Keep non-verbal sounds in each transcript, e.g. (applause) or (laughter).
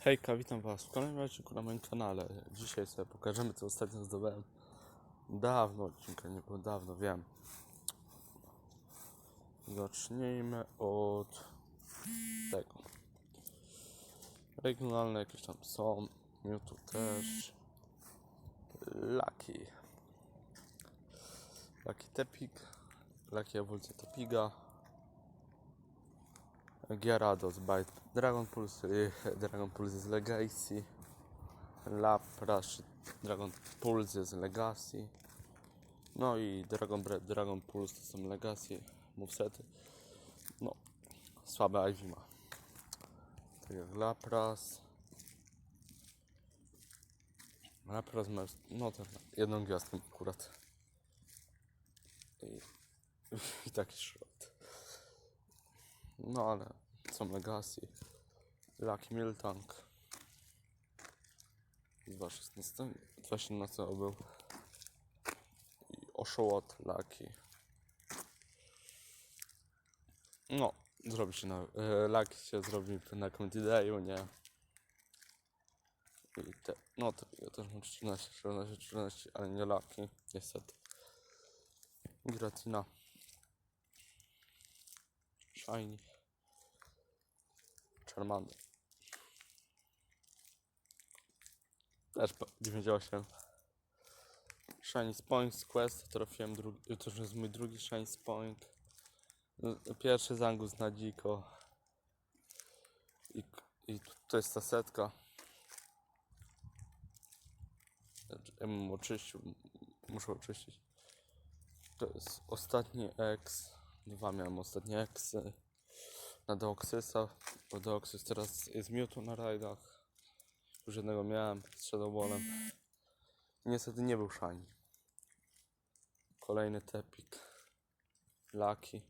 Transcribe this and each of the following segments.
Hejka, witam was w kolejnym odcinku na moim kanale. Dzisiaj sobie pokażemy co ostatnio zdobyłem. Dawno odcinka nie było, dawno wiem. Zacznijmy od tego. Regionalne jakieś tam są. Mewtwo też. Lucky. Lucky Tepig. Lucky ewolucja Tepiga. Gyarados Bite Dragon Pulse, y, Dragon Pulse z Legacy, Lapras, Dragon Pulse z Legacy, no i Dragon Breath, Dragon Pulse to są Legacy, movesety, no, słabe IV ma, tak jak Lapras, Lapras ma, no to jedną gwiazdkę akurat. I, (laughs) i taki szrot. No ale są Legacy. Lucky Miltank. 2.16. 2.17 był. I Oshawott Lucky. No, zrobi się na... E, Lucky się zrobi na Comedy nie? I te, no to ja też mam 14, 14, 14, ale nie Lucky, niestety. Gratina. Shiny. Charmander. Też po- 98. Shiny Spoink Quest trafiłem drugi, to już jest mój drugi Shiny Spoink. No, Pierwszy zangus na dziko. I, I to jest ta setka. Znaczy, Ja bym oczyścił, muszę oczyścić. To jest ostatni X. Dwa miałem ostatnie Xy. Na Deoxysa, bo Deoxys teraz jest Mewtwo na rajdach. Już jednego miałem z Shadowballem. Niestety nie był shiny. Kolejny Tepik. Lucky.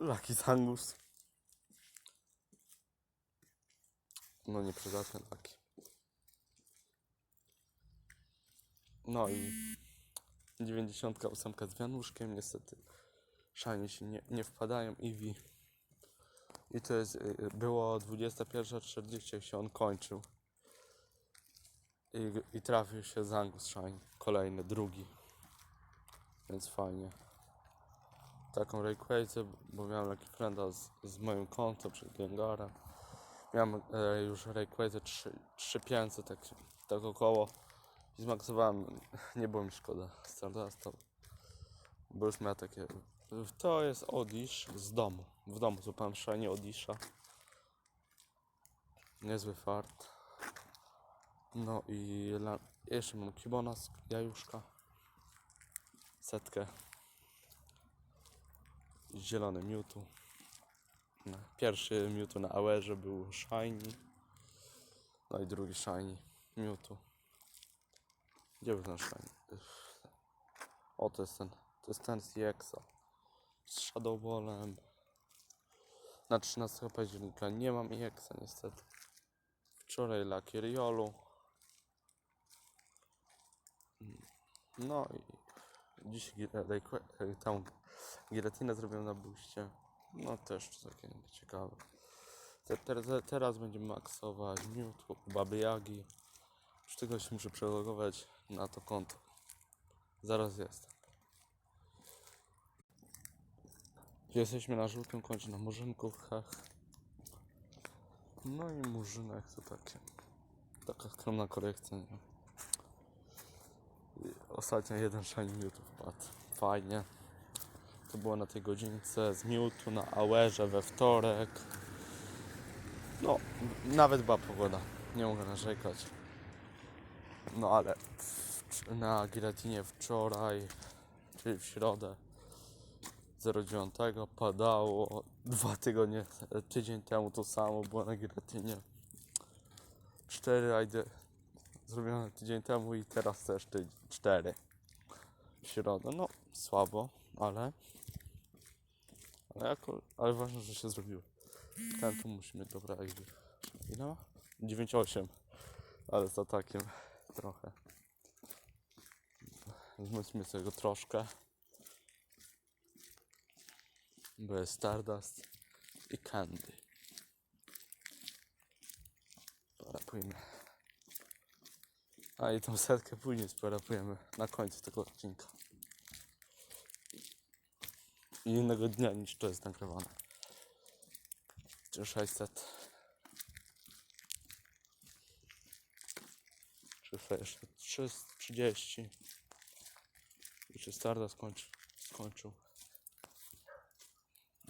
Lucky Zangus. No nieprzydatny Lucky. No i 98 z wianuszkiem, niestety szanie się nie, nie wpadają Eevee. I to jest, y, było 21.40 jak się on kończył. I, i trafił się Zangus Shine, kolejny, drugi. Więc fajnie. Taką Rayquaza, bo miałem Lucky Frienda z, z moim konto przed Gengarem. Miałem e, już Rayquaza 3500, tak, tak około. Zmaksowałem, (laughs) nie było mi szkoda Stardusta, bo już miał takie... To jest Odish z domu. W domu złapałem szanie Odisha. Niezły fart. No i jeszcze mam Kibona z jajuszka. Setkę. Zielony Mewtwo. No, Pierwszy Mewtwo na Awerze był Shiny. No i drugi Shiny Mewtwo. Gdzie był Shiny? Ech. O, to jest ten. To jest ten z EXA. Z Shadowballem. Na 13 października nie mam EXA niestety. Wczoraj Lucky Riolu. No i dziś tą gilatinę zrobiłem na buście. No też takie ciekawe. Te, te, te, teraz będziemy maksować Mewtwo, Baby Yagi. Już tylko się muszę przelogować na to konto. Zaraz jestem. Jesteśmy na żółtym koncie na Murzynkówkach. No i Murzynek to takie. Taka skromna kolekcja, nie? Ostatnio jeden shiny Mewtwo wpadł. Fajnie. To było na tej godzince z Mewtwo na Awerze we wtorek. No, nawet była pogoda. Nie mogę narzekać. No ale na Giratinie wczoraj, czyli w środę 09 padało. Dwa tygodnie, tydzień temu to samo było na Giratinie. Cztery rajdy zrobione tydzień temu i teraz też ty, cztery. W środę, no słabo, ale ale, jako, ale ważne, że się zrobiło. Ten tu musi mieć dobra. Ile ma? 9,8 ale z atakiem trochę. Zmyślmy sobie go troszkę. Bo jest Stardust i Candy. Porapujmy. A i tą setkę później sporapujemy na końcu tego odcinka. I innego dnia niż to jest nagrywane. Czy 600. Czy jeszcze 330. I czy Starda skończy, skończył.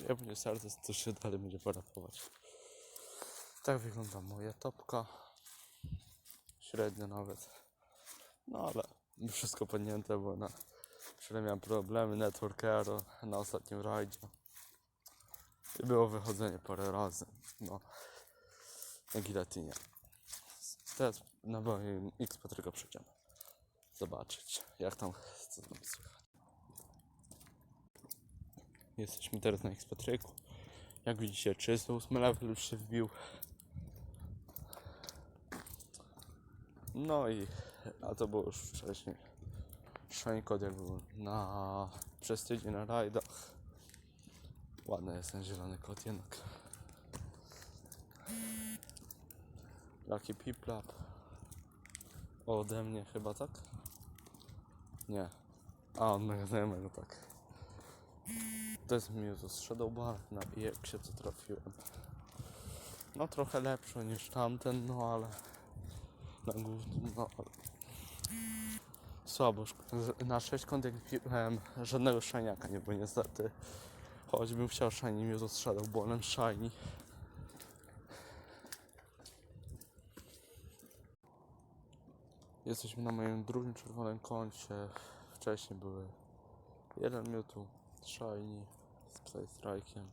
Jak będzie Stardust, to się dalej będzie parapować. Tak wygląda moja topka. Średnio nawet. No ale wszystko podnięte, bo na wczoraj miałem problemy, network na ostatnim rajdzie. I było wychodzenie parę razy. No. Na gilatynie. Teraz na moim X Patryka przejdziemy. Zobaczyć jak tam co tam słychać. Jesteśmy teraz na X Patryku. Jak widzicie 308 level już się wbił. No i a to było już wcześniej. Kod jak był na przez tydzień na rajdach. Ładny jest ten zielony kot jednak. Lucky Piplap. Ode mnie chyba tak? Nie. A mojego znajomego tak. To jest Mewtwo z Shadowball na się co trafiłem. No trochę lepszy niż tamten, no ale na głównym, no ale słabo. Na 6 kąt jak piłem żadnego szajniaka nie było niestety. Choćbym chciał shiny Mewtwo z Shadowballem shiny. Jesteśmy na moim drugim czerwonym kącie. Wcześniej były jeden Mewtwo Shiny z Psy Strike'iem.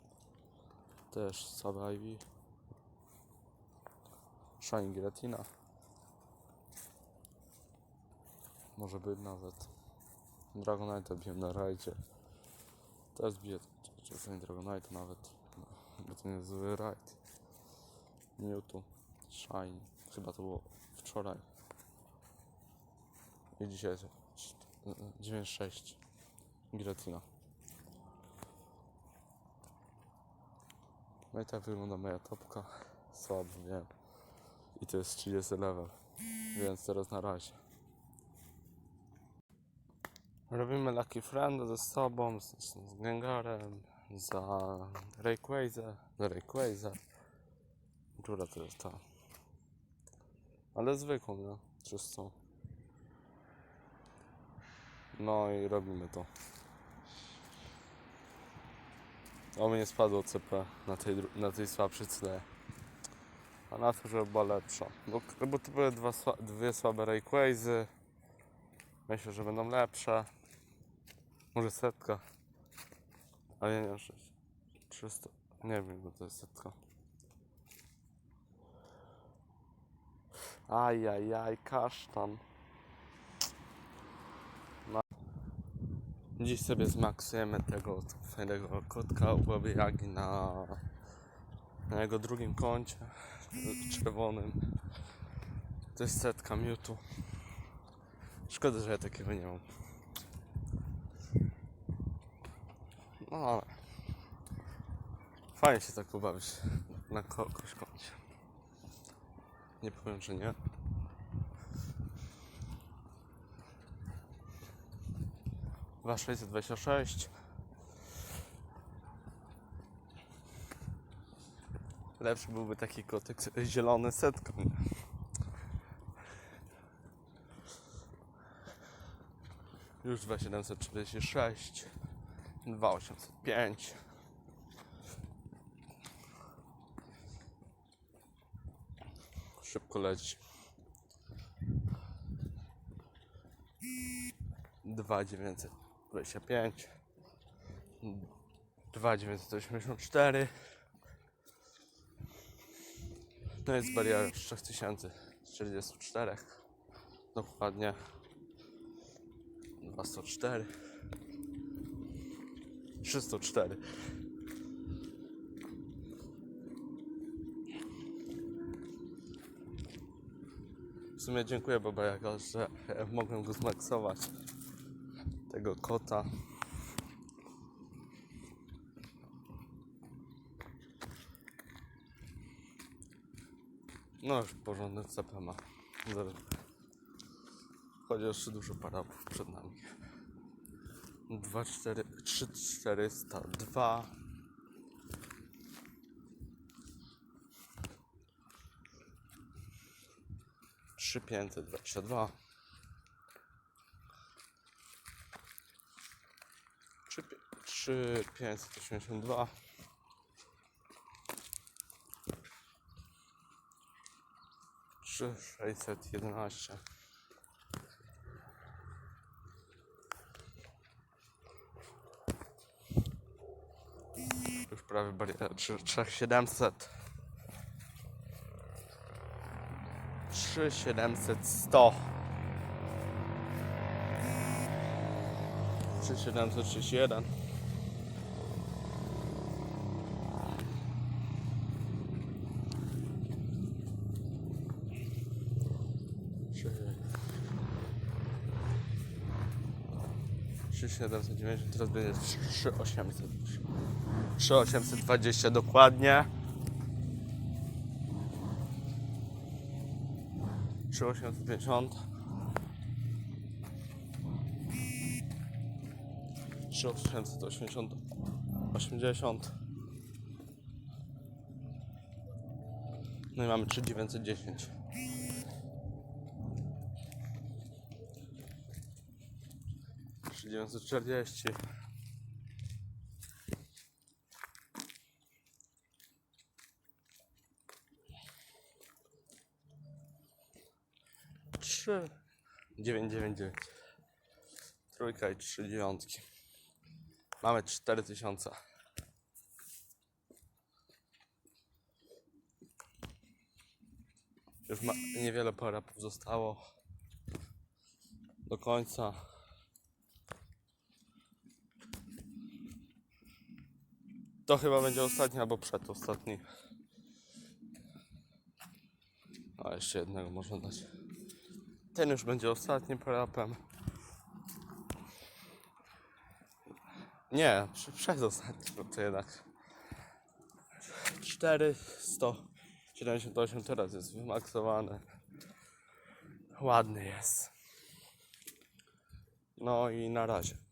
Też słabe Ivy. Shiny Giratina. Może być nawet. Dragonite biłem na rajdzie. Teraz biję czasami Dragonite nawet. Bo to nie zły rajd. Mewtwo. Shiny. Chyba to było wczoraj. I dzisiaj jest 9.6. Giratina. No i tak wygląda moja topka. Słabo, wiem. I to jest 30 level. Więc teraz na razie. Robimy Lucky Frienda ze sobą, z, z, Gengarem, za Rayquaza, za Rayquaza. Która to jest ta? Ale zwykłą, nie? Czystą. No i robimy to. O mnie spadło CP na tej, na tej słabszej cenie. A na to, żeby była lepsza. Bo, bo to były dwa, dwie słabe Rayquazy. Myślę, że będą lepsze. Może setka. Ale nie wiem, 300. Nie wiem, bo to jest setka. Ajajaj, kasztan. Dziś sobie zmaksujemy tego fajnego kotka u Baby Jagi na, na jego drugim kącie czerwonym. To jest setka Mewtwo. Szkoda, że ja takiego nie mam. No ale fajnie się tak pobawić na kogoś kącie. Nie powiem, że nie. Dwa 626 Lepszy byłby taki kotek zielony setką. Już 2746 2805 Szybko leci. 2925 2984 To jest bariera 3044 Dokładnie 204 304 W sumie dziękuję Baba Jaga, że mogłem go zmaksować tego kota. No już porządny CP ma. Chodzi jeszcze dużo parapów przed nami. 2, 4, 3, 400, 2. 3 582 3 611 Już prawie bariera 3700 3700 100 3731 3790 teraz będzie 3800 3820 dokładnie. 3850 3880 80 No i mamy 3910 3940 Trzy. dziewięć dziewięć dziewięć. Trójka i trzy dziewiątki. Mamy cztery tysiące. Już ma, niewiele parapów zostało do końca. To chyba będzie ostatni albo przedostatni. A jeszcze jednego można dać. Ten już będzie ostatnim parapem. Nie, prze- przedostatni, bo to jednak 478 teraz jest wymaksowany. Ładny jest. No i na razie.